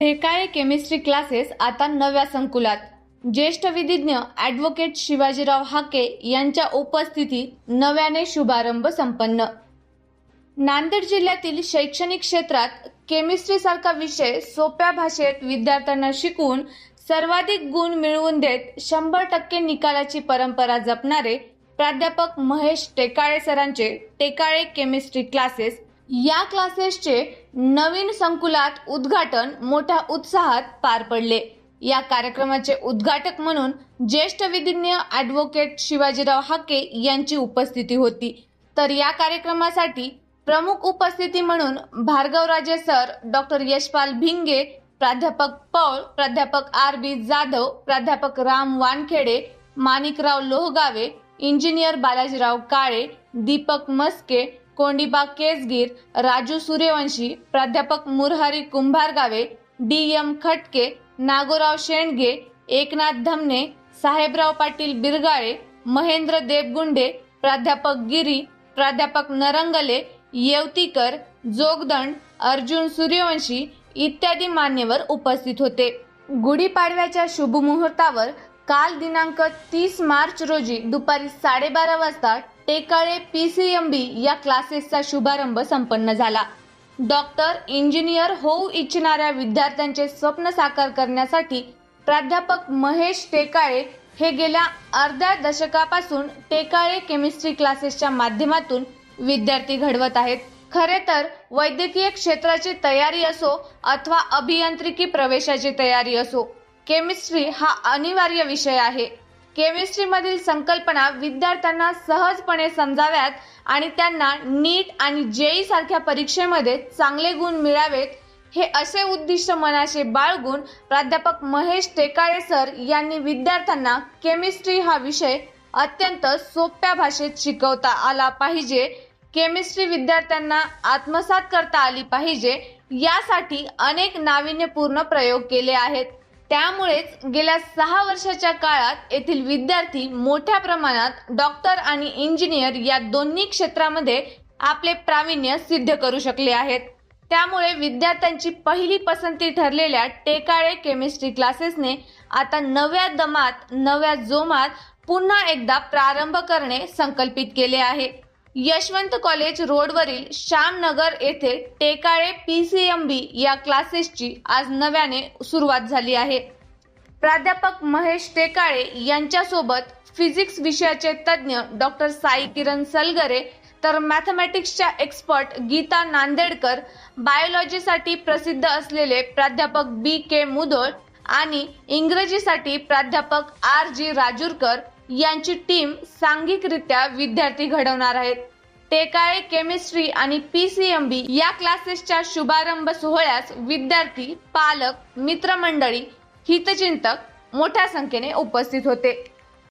ठेकाळे chemistry classes आता नव्या संकुलात. ज्येष्ठ विधिज्ञ ॲडव्होकेट शिवाजीराव हाके यांच्या उपस्थितीत नव्याने शुभारंभ संपन्न. नांदेड जिल्ह्यातील शैक्षणिक क्षेत्रात केमिस्ट्रीसारखा विषय सोप्या भाषेत विद्यार्थ्यांना शिकवून सर्वाधिक गुण मिळवून देत शंभर टक्के निकालाची परंपरा जपणारे प्राध्यापक महेश टेकाळे सरांचे टेकाळे केमिस्ट्री क्लासेस या क्लासेसचे नवीन संकुलात उद्घाटन मोठ्या उत्साहात पार पडले. या कार्यक्रमाचे उद्घाटक म्हणून ज्येष्ठ विधिज्ञ ॲडव्होकेट शिवाजीराव हाके यांची उपस्थिती होती. तर या कार्यक्रमासाठी प्रमुख उपस्थिती म्हणून भार्गवराजे सर डॉक्टर यशपाल भिंगे प्राध्यापक पौळ प्राध्यापक आर बी जाधव प्राध्यापक राम वानखेडे माणिकराव लोहगावे इंजिनियर बालाजीराव काळे दीपक मस्के कोंडीबाग केसगीर राजू सूर्यवंशी प्राध्यापक मुरहरी कुंभारगावे डी एम खटके नागोराव शेंडगे एकनाथ धमने साहेबराव पाटील बिरगाळे महेंद्र देवगुंडे प्राध्यापक गिरी प्राध्यापक नरंगले येवतीकर जोगदंड अर्जुन सूर्यवंशी इत्यादी मान्यवर उपस्थित होते. गुढीपाडव्याच्या शुभमुहूर्तावर काल दिनांक तीस मार्च रोजी दुपारी साडेबारा वाजता Tekale P C M B या क्लासेसचा शुभारंभ संपन्न झाला. डॉक्टर इंजिनियर होऊ इच्छिणाऱ्या विद्यार्थ्यांचे स्वप्न साकार करण्यासाठी प्राध्यापक महेश टेकाळे हे गेल्या अर्ध्या दशकापासून टेकाळे केमिस्ट्री क्लासेसच्या माध्यमातून विद्यार्थी घडवत आहेत. खरे तर वैद्यकीय क्षेत्राची तयारी असो अथवा अभियांत्रिकी प्रवेशाची तयारी असो केमिस्ट्री हा अनिवार्य विषय आहे. केमिस्ट्रीमधील संकल्पना विद्यार्थ्यांना सहजपणे समजाव्यात आणि त्यांना नीट आणि जेई सारख्या परीक्षेमध्ये चांगले गुण मिळावेत हे असे उद्दिष्ट मनाशी बाळगून प्राध्यापक महेश टेकाळे सर यांनी विद्यार्थ्यांना केमिस्ट्री हा विषय अत्यंत सोप्या भाषेत शिकवता आला पाहिजे. केमिस्ट्री विद्यार्थ्यांना आत्मसात करता आली पाहिजे यासाठी अनेक नाविन्यपूर्ण प्रयोग केले आहेत. त्यामुळेच गेल्या सहा वर्षाच्या काळात येथील विद्यार्थी मोठ्या प्रमाणात डॉक्टर आणि इंजिनियर या दोन्ही क्षेत्रामध्ये आपले प्रावीण्य सिद्ध करू शकले आहेत. त्यामुळे विद्यार्थ्यांची पहिली पसंती ठरलेल्या टेकाळे केमिस्ट्री क्लासेसने आता नव्या दमात नव्या जोमात पुन्हा एकदा प्रारंभ करणे संकल्पित केले आहे. यशवंत कॉलेज रोडवरील श्यामनगर येथे Tekale P C M B या क्लासेसची आज नव्याने सुरुवात झाली आहे. प्राध्यापक महेश टेकाळे यांच्यासोबत फिजिक्स विषयाचे तज्ज्ञ डॉक्टर साई किरण सलगरे तर मॅथमॅटिक्सच्या एक्सपर्ट गीता नांदेडकर बायोलॉजीसाठी प्रसिद्ध असलेले प्राध्यापक बी के मुधोळ आणि इंग्रजीसाठी प्राध्यापक आर जी राजूरकर यांची टीम सांघिकरित्या विद्यार्थी घडवणार आहेत. टेकाळे केमिस्ट्री आणि पी सी एम बी या क्लासेसच्या शुभारंभ सोहळ्यास विद्यार्थी पालक मित्रमंडळी हितचिंतक मोठ्या संख्येने उपस्थित होते.